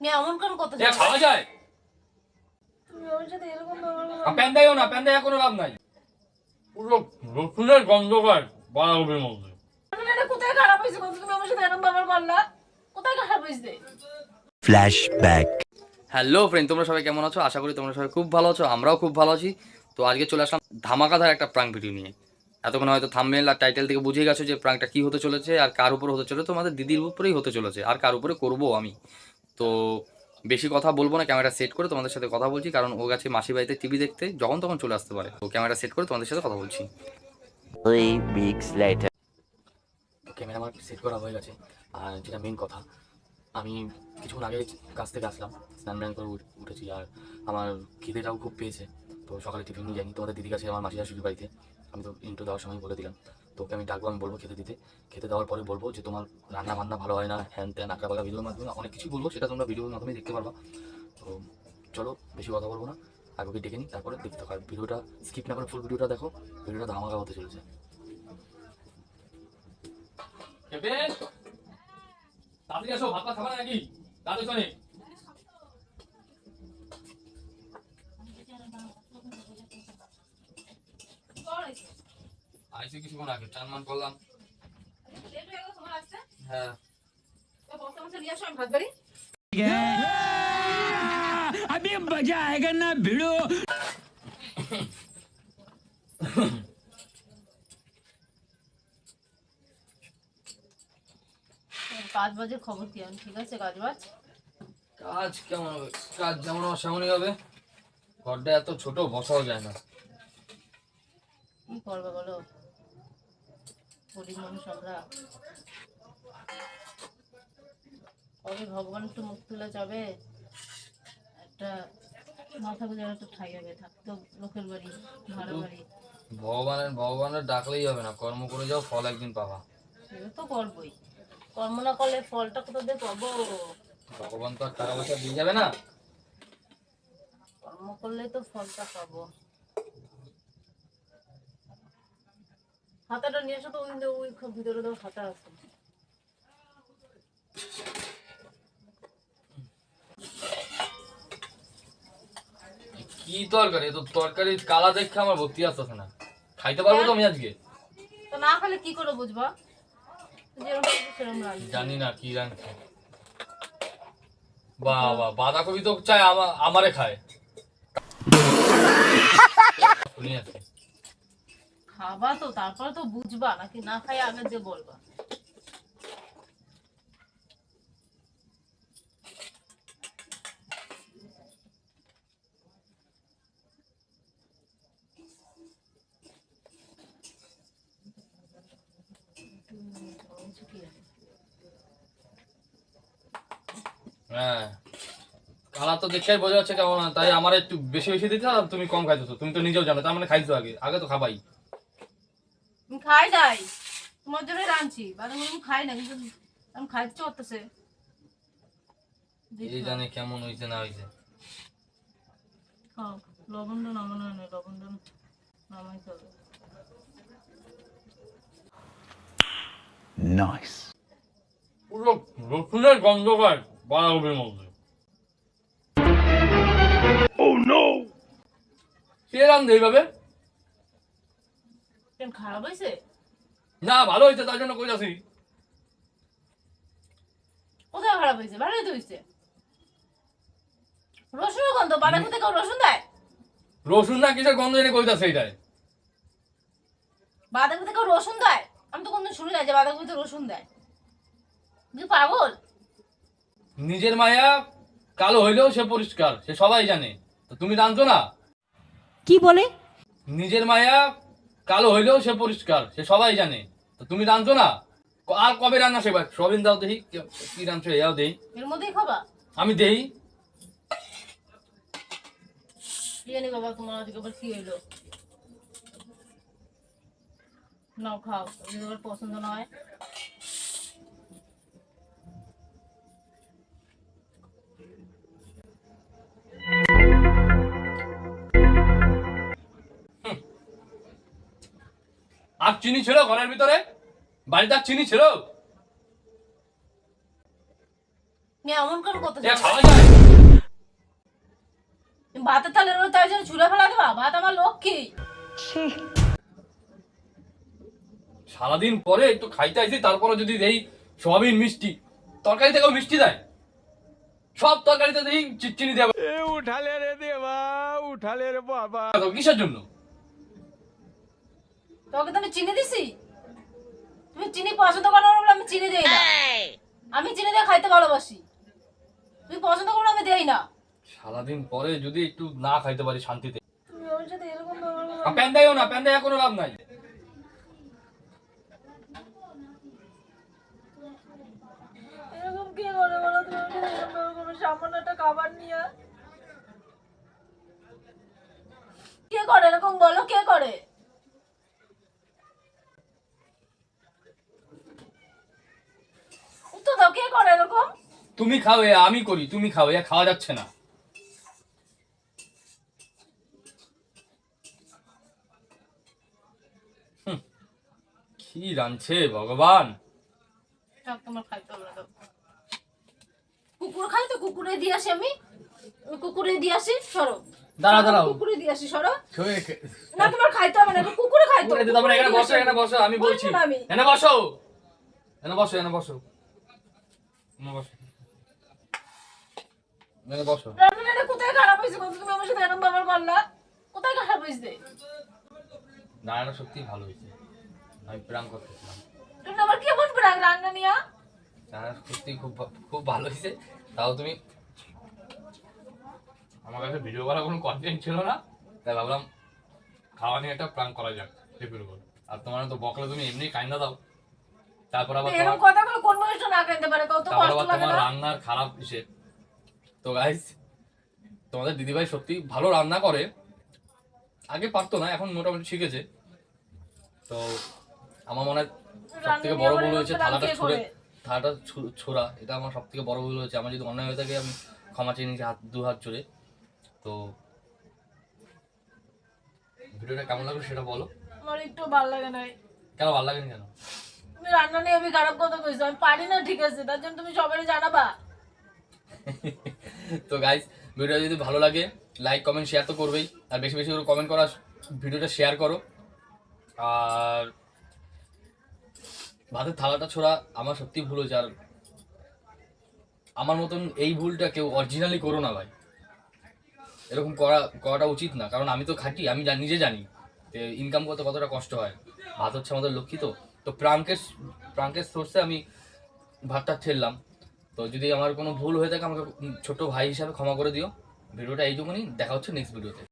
মেয়ে এমন কোন কথা এ খাওয়া যায়। তুমি ওর সাথে এরকম ব্যবহার প্যান দেয়ও না প্যান দেয় কোনো লাভ নাই। পুরো রসুনের গন্ধ বাঁধাকপির মধ্যে। এটা কোথায় খারাপ হয়েছে তুমি আমার সাথে এরকম ব্যবহার করলা। কোথায় খারাপ হয়েছে? Flashback. হ্যালো ফ্রেন্ড তোমরা সবাই কেমন আছো? আশা করি তোমরা সবাই খুব ভালো আছো আমরাও খুব ভালো আছি। তো আজকে চলে আসলাম ধামাকাধার একটা প্রাঙ্ক ভিডিও নিয়ে। এতক্ষণ হয়তো থাম্বনেল আর টাইটেল থেকে বুঝে গেছো যে প্রাঙ্কটা কি হতে চলেছে আর কার উপরে হতে চলেছে। তোমাদের দিদির উপরেই হতে চলেছে। আর কার উপরে করব আমি? তো বেশি কথা বলব না ক্যামেরা সেট করে তোমাদের সাথে কথা বলছি কারণ ও গেছে মাসি বাড়িতে টিভি দেখতে যখন তখন চলে আসতে পারে। তো ক্যামেরা সেট করে তোমাদের সাথে কথা বলছি। Three weeks later. তো ক্যামেরা আমার সেট করা হয়ে গেছে। আর যেটা মেন কথা আমি কিছুক্ষণ আগে কাছ থেকে আসলাম স্নান টান করে উঠ- উঠেছি আর আমার খিদেটাও খুব পেয়েছে। তো সকালে টিফিন নিয়ে যাইনি। তোমাদের দিদি কাছে আমার মাসি শাশুড়ি বাড়িতে। আমি তো ইন্টু দেওয়ার সময় বলে দিলাম। তো ওকে আমি ডাকবো আমি বলব খেতে দিতে। খেতে দেওয়ার পরে বলব যে, তোমার রান্না বান্না ভালো হয় না, হ্যান ত্যান আঁকা বাঁকা ভিডিওর মাধ্যমে অনেক কিছু বলব, সেটা তোমরা ভিডিওর মাধ্যমে দেখতে পারবা। তো চলো, বেশি কথা বলব না, আগে ওকে ডেকে নিই, তারপরে দেখতে আর ভিডিওটা স্কিপ না করে ফুল ভিডিওটা দেখো ভিডিওটা ধামাকা হতে চলেছে। তাড়াতাড়ি আসো ভাত খাবে নাকি? তাড়াতাড়ি শোনে আইসি কিছুক্ষণ আগে চান মান করলাম লেট হয়ে গেল তোমার আসতে হ্যাঁ তো বসে বসে নিয়ে আসো আমি ভাত বাড়ি अभी मजा आएगा ना भिड़ो পাঁচ বাজে খবর কি আমি ঠিক আছে কাজ বাজ কাজ কেমন হবে কাজ যেমন হবে সেমনই হবে ঘরটা এত ছোট বসাও যায় না কি করবে বলো গরিব মানুষ আমরা কবে ভগবান একটু মুখ তুলে যাবে? একটা মাথা গুজার একটু ঠাই হবে থাকতো লোকের বাড়ি ভাড়া বাড়ি। ভগবানের ভগবানের ডাকলেই হবে না কর্ম করে যাও ফল একদিন পাবা। সেটা তো করবোই। কর্ম না করলে ফলটা কোথা দিয়ে পাবো? ভগবান তো আর টাকা পয়সা দিয়ে যাবে না। কর্ম করলে তো ফলটা পাবো। হাতাটা নিয়ে এসো তো ওই ওই ভিতরে তো হাতা আছে। কি তরকারি? তো তরকারি কালা দেখে আমার ভর্তি আসতেছে না। খাইতে পারব তো আমি আজকে? তো না খেলে কি করে বুঝবা? জানি না কি রাঁধছে বাবা বাঁধাকপি তো চাই আমারে খায়। শুনি আছে খাবা তো, তারপর তো বুঝবা, নাকি না খাই আগে যে বলবা। হ্যাঁ। কালা তো দেখেই বোঝা যাচ্ছে কেমন তাই আমার একটু বেশি বেশি দিতে তুমি কম খাইতেছো, তুমি তো নিজেও জানো, তার মানে খাইছো আগে আগে তো খাবাই। আমি খাই যাই তোমার জন্য রাঁধছি বাদাম আমি খাই না কিন্তু আমি খাইতে চলতেছে এই জানে কেমন হইছে না হইছে। লবণটা নামানো নেই লবণটা নামাইতে হবে। Nice. পুরো রসুনের গন্ধ পায় বাঁধাকপির মধ্যে। কে রান্ধে এইভাবে? কেন খারাপ হয়েছে? না ভালো হয়েছে তার জন্য কোথায় খারাপ হয়েছে? ভালোই তো হয়েছে রসুনের গন্ধ বাঁধাকপি থেকে রসুন দেয়? রসুন না কিসের গন্ধ এনে কইতাছে এইটাই বাঁধাকপি থেকে রসুন দেয়? আমি তো কোনদিন শুনি না যে বাঁধাকপিতে রসুন দেয়। তুই পাগল? নিজের মায়া কালো হইলেও সে পরিষ্কার সে সবাই জানে। তো তুমি জানছো না? কি বলে? নিজের মায়া কালো হইলেও সে পরিষ্কার সে সবাই জানে। তো তুমি রাঁধছো না? আর কবে রান্না সেবা সবিন দাও দেখি কি রাঁধছো এও দেই। এর মধ্যেই খাবা। আমি দেই। জানি বাবা তোমার আজকে আবার কি হইল? নাও খাও যদি পছন্দ না চিনি ছিল ঘরের ভিতরে? বাড়িতে আর চিনি ছিল এমন ভাতের তালে রোজ তাই জন্য ছুঁড়ে ফেলা দেবা? ভাত আমার লক্ষ্মী। সারাদিন পরে একটু খাইতে আইসি তারপরে যদি দেই সোয়াবিন মিষ্টি তরকারি থেকেও মিষ্টি দেয়। সব তরকারিতে দেখি চিনি দেবে উঠালে রে দেবা উঠালে রে বাবা। কিসের জন্য? তোকে তো আমি চিনি দিছি। তুমি চিনি পছন্দ করো না বলে আমি চিনি দেই না। আমি চিনি দিয়ে খাইতে ভালোবাসি। তুমি পছন্দ করো না আমি দেই না। সারাদিন পরে যদি একটু না খাইতে পারি শান্তিতে। তুমি ওর সাথে এরকম প্যান দেয়ও না প্যান দেয় কোনো লাভ নাই। এরকম কে করে বলো তুমি? ওর সাথে এরকম ব্যবহার করো সামান্য একটা খাবার নিয়ে। কে করে এরকম বলো? কে করে উত্তর দাও কে করে এরকম তুমি খাও এ আমি করি তুমি খাও এ খাওয়া যাচ্ছে না। কি রাঁধছে ভগবান? তোমার খাইতে হবে না কুকুর খাই তো কুকুরে দিয়ে আসি আমি। কুকুরে দিয়ে আসি সরো। দাঁড়াও, দাঁড়াও। কুকুরে দিয়ে আসি সরো। না তোমার খাইতে হবে না কুকুরে খাইতো এ, তোমরা এখানে বসো এখানে বসো আমি বলছি। এখানে বসো। এখানে বসো এখানে বসো। এখানে বসো। এখানে বসো। কোথায় খারাপ হয়েছে কত তুমি আমার সাথে এরকম ব্যবহার করলা? কোথায় খারাপ হয়েছে? সত্যি ভালো হয়েছে। আমি প্রাণ করতেছিলাম। তুমি আবার কেমন প্রাণ রান্না নিয়া? রান্না সত্যি খুব খুব ভালো হয়েছে। তাও তুমি আমার কাছে ভিডিও করার কোনো কন্টেন্ট ছিল না। তাই ভাবলাম খাওয়া নিয়ে একটা প্রাণ করা যাক আর তোমার তো বকলে তুমি এমনি কাইন্দা দাও। তারপর আবার এরকম কথাগুলো কোন না কেনতে পারে? কত কষ্ট লাগে তোমার রান্নার খারাপ ইসে তো গাইস তোমাদের দিদিভাই সত্যি ভালো রান্না করে। আগে পারতো না এখন মোটামুটি শিখেছে। তো আমার মনে হয় সব থেকে বড় ভুল হয়েছে থালাটা ছুঁড়ে থালাটা ছোড়া। এটা আমার সব থেকে বড় ভুল হয়েছে। আমার যদি অন্যায় হয়ে থাকে আমি ক্ষমা চেয়ে নিয়েছি হাত দু হাত জুড়ে। তো ভিডিওটা কেমন লাগল সেটা বলো। আমার একটু ভালো লাগে না। কেন ভালো লাগেনি কেন? তুমি রান্না নিয়ে আমি খারাপ কথা কইছো। আমি পারি না ঠিক আছে তার জন্য তুমি সবাই জানাবা। তো গাইস ভিডিও যদি ভালো লাগে লাইক কমেন্ট শেয়ার তো করবেই। আর বেশি বেশি করে কমেন্ট করা ভিডিওটা শেয়ার করো। আর ভাতের থালাটা ছোড়া আমার সত্যি ভুল হয়েছে। আর আমার মতন এই ভুলটা কেউ অরিজিনালি করো না ভাই। এরকম করা, করাটা উচিত না। কারণ আমি তো খাটি, আমি নিজে জানি ইনকাম করতে কতটা কষ্ট হয়। ভাত হচ্ছে আমাদের লক্ষ্মী তো। তো প্রাঙ্কের প্রাঙ্কের সোর্সে আমি ভাতটা ঠেললাম। তো যদি আমার কোনো ভুল হয়ে থাকে, আমাকে ছোট ভাই হিসাবে ক্ষমা করে দিও। ভিডিওটা এইটুকুনি, দেখা হচ্ছে নেক্সট ভিডিওতে